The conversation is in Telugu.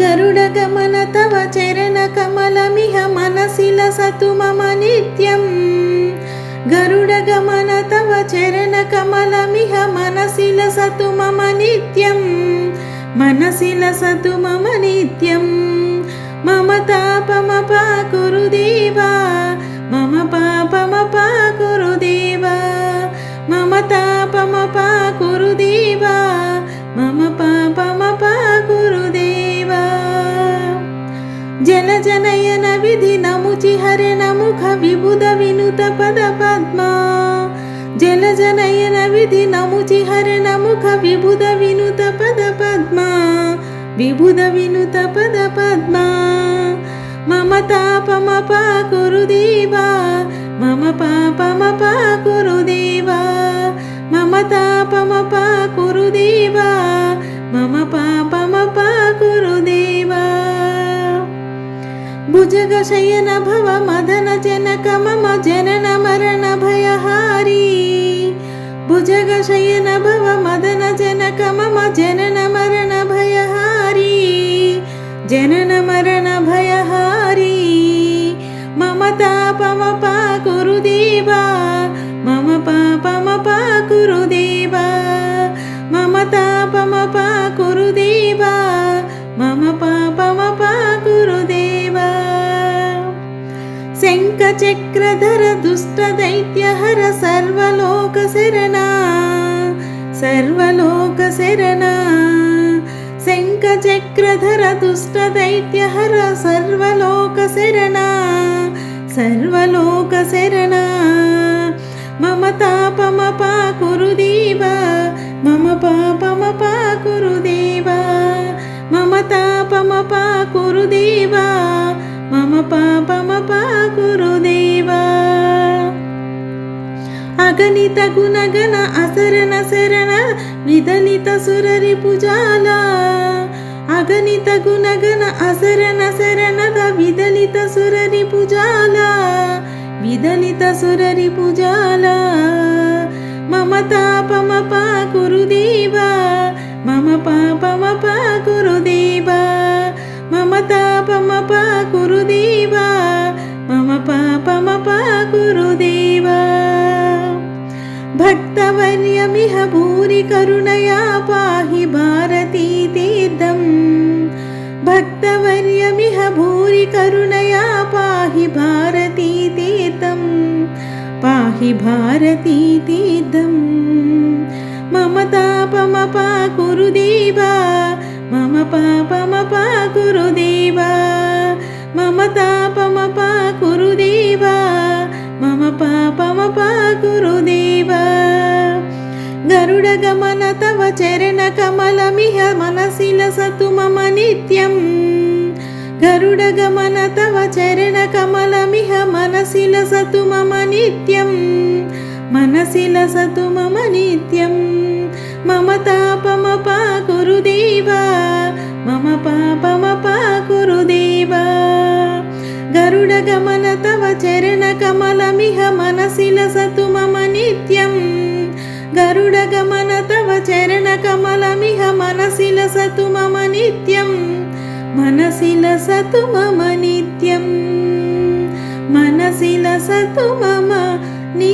गरुडगमन तव चरणकमलमिह मनसि लसतु मम नित्यम् गरुडगमन तव चरणकमलमिह मनसि लसतु मम नित्यम् मनसि लसतु मम नित्यम् मम तापमपा कुरु జలజనయన విధి నముచి హరణ ముఖ విబుధ వినుత పద పద్మ. జలజనయన విధి నముచి హరణ ముఖ విబుధ వినుత పద పద్మా. విబుధ వినుత పద పద్మా. మమ తాపమ పాకురు దేవా. మమ పాపమ పాకురు దేవా. మమ తాపమ కురుదేవా ಭುಜಗ ಶಯನ ಭವ ಮದನ ಜನಕ ಮಮ ಜನನ ಮರಣ ಭಯಹಾರಿ ಭುಜಗ ಶಯನ ಭವ ಮದನ ಜನಕ ಮಮ ಜನನ ಮರಣ ಭಯಹಾರಿ ಜನನ ಮರಣ ಭಯಹಾರಿ ಮಮ ತಾಪಮ ಪಾ ಕುರುದೇವ ಮಮ ಪಾಪಮ ಪಾ ಕುರುದೇವ ಮಮ ತಾಪಮ ಪಾ ಕುರುದೇವ చక్రధర దుష్ట దైత్యహర సర్వలోక శరణ. సర్వలోక శరణ. శంఖ చక్రధర దుష్ట దైత్యహర సర్వలోక శరణ. సర్వలోక శరణ. మమ తాపమ పాకురు మమ పాపమ పాకురు మమ తాపమ పాకురు మమ పాపమ పాకురు అగణిత గుణగణ అసరణ శరణ విధనిత సురరి పుజాల అగణిత గుణగణ అసరణ శరణద విధనిత సురరి పుజాల విధనిత సురరి పుజాల మమ తాపమ పాకురు దేవా మమ పాపమ పాకురు దేవా మమ తాపమ పాకురు దేవా మమ పాపమ పాకురు भूरि करुणया पाहि भारती तीर्थं भक्तवर्यमिह भूरि करुणया पाहि भारती तीर्थं पाहि भारती तीर्थम् मम तापम पाकुरुदेवा मम पापम पाकुरुदेवा मम तापम पाकुरुदेवा मम पापम पाकुरु గరుడ గమన తవ చరణ కమలమిహ మనసిల సతు మమ నిత్యం గరుడ గమన తవ చరణ కమలమిహ మనసిల సతు మమ నిత్యం మనసిల సతు మమ నిత్యం మమ తాపమ పాకురు దేవా మమ పాపమ పాకురు దేవా గరుడ గమన తవ చరణ కమలమిహ మనసిల సతు మమ నిత్యం గరుడ గమన తవ చరణ కమలమిహ మనసి లసతు మమ నిత్యం మనసి లసతు మమ నిత్యం మనసి లసతు మమ నీ